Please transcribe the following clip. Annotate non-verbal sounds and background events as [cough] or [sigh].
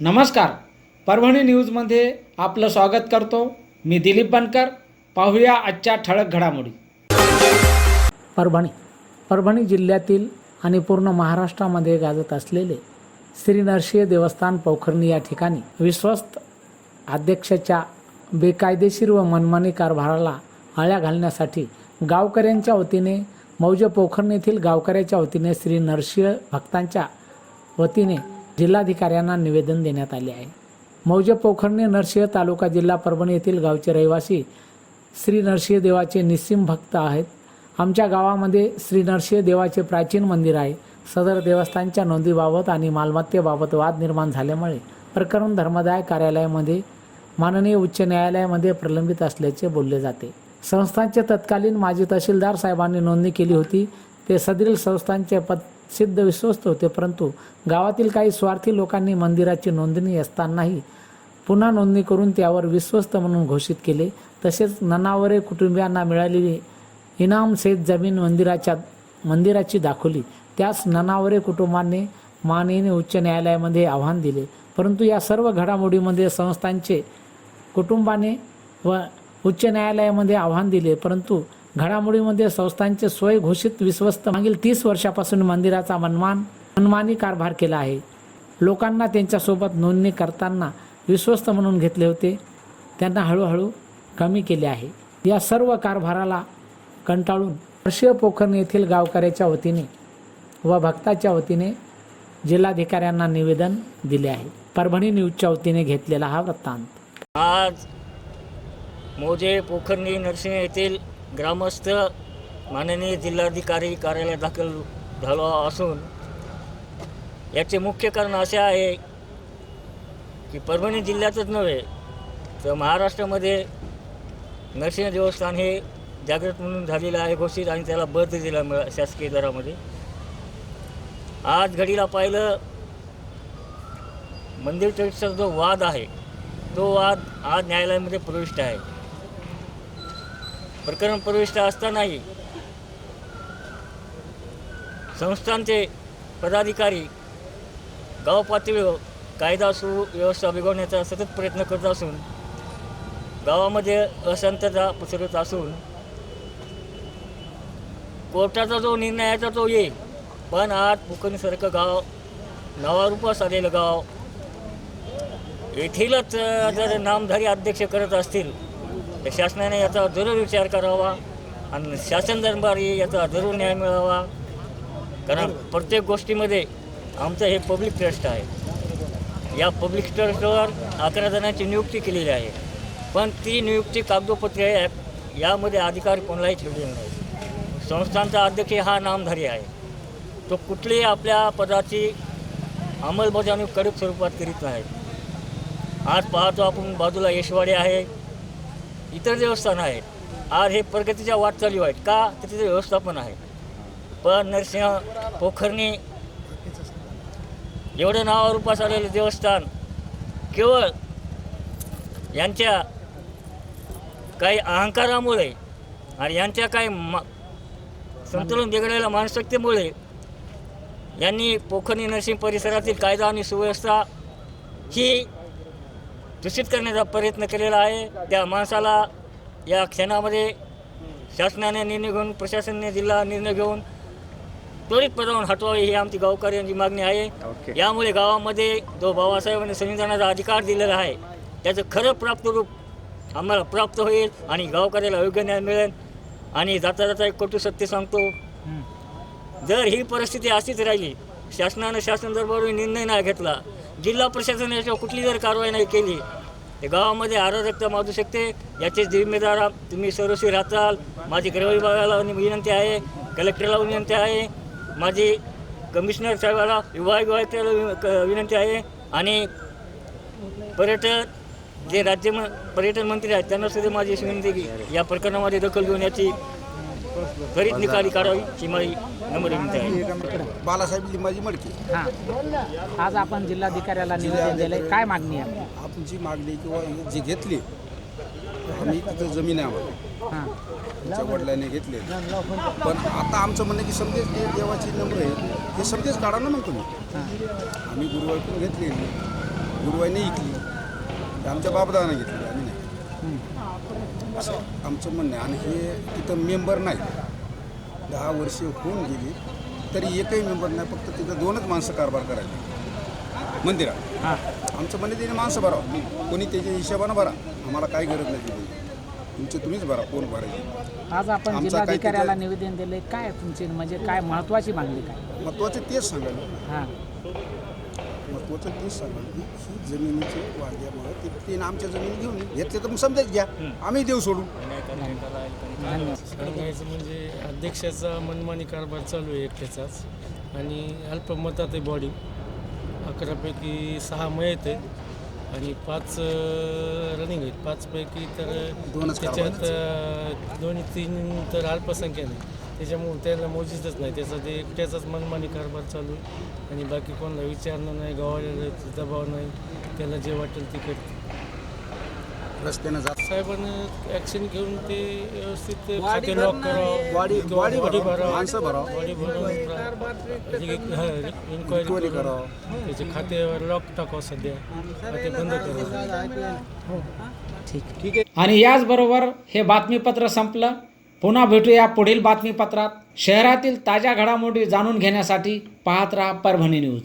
नमस्कार. परभणी न्यूजमध्ये आपलं स्वागत करतो. मी दिलीप बनकर. पाहूया आजच्या ठळक घडामोडी. परभणी. परभणी जिल्ह्यातील आणि पूर्ण महाराष्ट्रामध्ये गाजत असलेले श्री नरसिंह देवस्थान पोखरणी या ठिकाणी विश्वस्त अध्यक्षाच्या बेकायदेशीर व मनमानी कारभाराला आळ्या घालण्यासाठी गावकऱ्यांच्या वतीने मौज पोखरणी येथील गावकऱ्याच्या वतीने श्री नरसिंह भक्तांच्या वतीने जिल्हाधिकाऱ्यांना निवेदन देण्यात आले आहे. मौजे पोखरणे नरसिंह तालुका जिल्हा परभणी येथील गावचे रहिवासी श्री नरसिंह देवाचे निस्सिम भक्त आहेत. आमच्या गावामध्ये श्री नरसिंह देवाचे प्राचीन मंदिर आहे. सदर देवस्थानच्या नोंदीबाबत आणि मालमत्तेबाबत वाद निर्माण झाल्यामुळे प्रकरण धर्मदाय कार्यालयामध्ये माननीय उच्च न्यायालयामध्ये प्रलंबित असल्याचे बोलले जाते. संस्थांचे तत्कालीन माजी तहसीलदार साहेबांनी नोंदणी केली होती. ते सदरील संस्थांचे पद सिद्ध विश्वस्त होते परंतु गावातील काही स्वार्थी लोकांनी मंदिराची नोंदणी असतानाही पुन्हा नोंदणी करून त्यावर विश्वस्त म्हणून घोषित केले. तसेच ननावरे कुटुंबियांना मिळालेली इनाम शेत जमीन मंदिराच्या मंदिराची दाखवली. त्यास ननावरे कुटुंबांनी माननीय उच्च न्यायालयामध्ये आव्हान दिले. परंतु या सर्व घडामोडीमध्ये संस्थांचे कुटुंबाने व उच्च न्यायालयामध्ये आव्हान दिले परंतु घडामोडीमध्ये संस्थांचे स्वय घोषित विश्वस्त मागील तीस वर्षापासून मंदिराचा मनमान मनमानी कारभार केला आहे. लोकांना त्यांच्यासोबत नोंदणी करताना विश्वस्त म्हणून घेतले होते. त्यांना हळूहळू कमी केले आहे. या सर्व कारभाराला कंटाळून वर्षीय पोखरणी येथील गावकऱ्याच्या वतीने व भक्ताच्या वतीने जिल्हाधिकाऱ्यांना निवेदन दिले आहे. परभणी न्यूजच्या वतीने घेतलेला हा वृत्तांत. आज मोजे पोखरणी नरसिंह येथील ग्रामस्थ माननीय जिल्हाधिकारी कार्यालयात दाखल झालो असून याचे मुख्य कारण असे आहे की परभणी जिल्ह्यातच नव्हे तर महाराष्ट्रामध्ये नरसिंह देवस्थान हे जागृत म्हणून झालेलं आहे घोषित आणि त्याला बद दिला मिळा शासकीय दरामध्ये. आज घडीला पाहिलं मंदिर ट्रस्टचा जो वाद आहे तो वाद आज न्यायालयामध्ये प्रविष्ट आहे. प्रकरण प्रविष्ट असतानाही संस्थांचे पदाधिकारी गाव पातळीवर कायदा सुव्यवस्था बिघडण्याचा सतत प्रयत्न करत असून गावामध्ये अशांतता पसरत असून कोर्टाचा जो निर्णयाचा तो येईल पण आज पुकणीसारखं गाव नावारूपास आलेलं गाव येथीलच जर नामधारी अध्यक्ष करत असतील तर शासनाने याचा जरूर विचार करावा आणि शासन दरबारी याचा जरूर न्याय मिळावा. कारण प्रत्येक गोष्टीमध्ये आमचं हे पब्लिक ट्रस्ट आहे. या पब्लिक ट्रस्टवर अकरा जणांची नियुक्ती केलेली आहे. पण ती नियुक्ती कागदोपत्री आहेत यामध्ये अधिकार कोणालाही ठेवलेले नाही. संस्थांचा अध्यक्ष हा नामधारी आहे. तो कुठलीही आपल्या पदाची अंमलबजावणी कडक स्वरूपात करीत नाही. आज पाहतो आपण बाजूला यशवाडे आहे. इतर देवस्थान आहेत. आज हे प्रगतीच्या वाटचालीवर आहेत. का? तर तिथे व्यवस्थापन आहे. पण नरसिंह पोखरणी एवढं नावारूपास आलेलं देवस्थान केवळ यांच्या काही अहंकारामुळे आणि यांच्या काही मा संतुलन बिघडलेल्या मानसिकतेमुळे यांनी पोखरणी नरसिंह परिसरातील कायदा आणि सुव्यवस्था ही दूषित करण्याचा प्रयत्न केलेला आहे. त्या माणसाला या क्षणामध्ये शासनाने निर्णय घेऊन प्रशासनाने जिल्हा निर्णय घेऊन त्वरित पदावरून हटवावे ही आमची गावकऱ्यांची मागणी आहे. यामुळे गावामध्ये जो बाबासाहेबांनी संविधानाचा अधिकार दिलेला आहे त्याचं खरं प्राप्त रूप आम्हाला प्राप्त होईल आणि गावकऱ्याला योग्य न्याय मिळेल. आणि जाता जाता एक कटू सत्य सांगतो. जर ही परिस्थिती अशीच राहिली शासनानं शासन दरबारी निर्णय नाही घेतला जिल्हा प्रशासन याच्यावर कुठली जर कारवाई नाही केली तर गावामध्ये अराजकता माजू शकते याचे जिम्मेदार तुम्ही सर्वस्वी राहताल माझी गृह विभागाला विनंती आहे कलेक्टरला विनंती आहे माझी कमिशनर साहेबाला विभाग विभागाला विनंती आहे आणि पर्यटन जे राज्य म पर्यटन मंत्री आहेत त्यांना सुद्धा माझी अशी विनंती की या प्रकरणामध्ये दखल घेऊन याची त्वरित निकाली काढावी ही माझी नम्र विनंती आहे बालासाहेब लिंबाजी मडके. हां. आज आपण जिल्हाधिकाऱ्याला निवेदन दिलंय. काय मागणी आहे? आपण जी मागणी किंवा जी घेतली आम्ही तिथं जमीन आहे आम्हाला. हां. आमच्या वडिलांनी घेतले पण आता आमचं म्हणणं की समजेच ते देवाची नंबर आहे. ते समजेच काढा ना मग तुम्ही. आम्ही गुरुवारकडून घेतले गुरुवाईने ऐकली आमच्या बापदाने घेतली आम्ही नाही. असं आमचं म्हणणं आहे. आणि हे तिथं मेंबर नाही. दहा वर्षे होऊन गेली तरी एकही मेंबर नाही. फक्त तिथं दोनच माणसं कारभार करायला मंदिरात. हां. आमचं म्हणणे तिने माणसं भरा कोणी त्याच्या हिशोबानं भरा. आम्हाला काही गरज नाही तिथे. तुमचे तुम्हीच भरा कोण भरायचे आज आपण जिल्हाधिकाऱ्याला निवेदन दिले काय तुमची म्हणजे काय महत्वाची मागणी काय? महत्त्वाचं तेच सांगायला हां. महत्त्वाचं तेच सांगायला की ही जमिनीचे वाद्यामुळे ते तीन आमच्या जमिनी घेऊन घेतले तर मग समजाच घ्या. आम्ही देऊ सांगायचं म्हणजे अध्यक्षाचा मनमानी कारभार चालू आहे एकट्याचाच आणि अल्पमतात आहे बॉडी अकरापैकी सहा मयत आहे. आणि पाच रनिंग आहेत. पाचपैकी तर त्याच्यात दोन्ही तीन तर अल्पसंख्याने त्याच्यामुळे त्याला मोजीतच नाही. त्याचा ते एकट्याचाच मनमानी कारभार चालू आहे. आणि बाकी कोणाला विचारणं नाही गावाला दबाव नाही. त्याला जे वाटेल ते करते रस्त्यानं जात. साहेबांना घेऊन ते व्यवस्थित खाते लॉक करावं बॉडी भरावं, माणसं भरावं. बॉडी भरून इन्क्वायरी [laughs] करावं. त्याचे खात्यावर लॉक टाकावं सध्या. खाते बंद करावं ठीक आणि याचबरोबर हे बातमीपत्र संपलं. पुन्हा भेटूया पुढील बातमीपत्रात. शहरातील ताज्या घडामोडी जाणून घेण्यासाठी पाहत राहा परभणी न्यूज.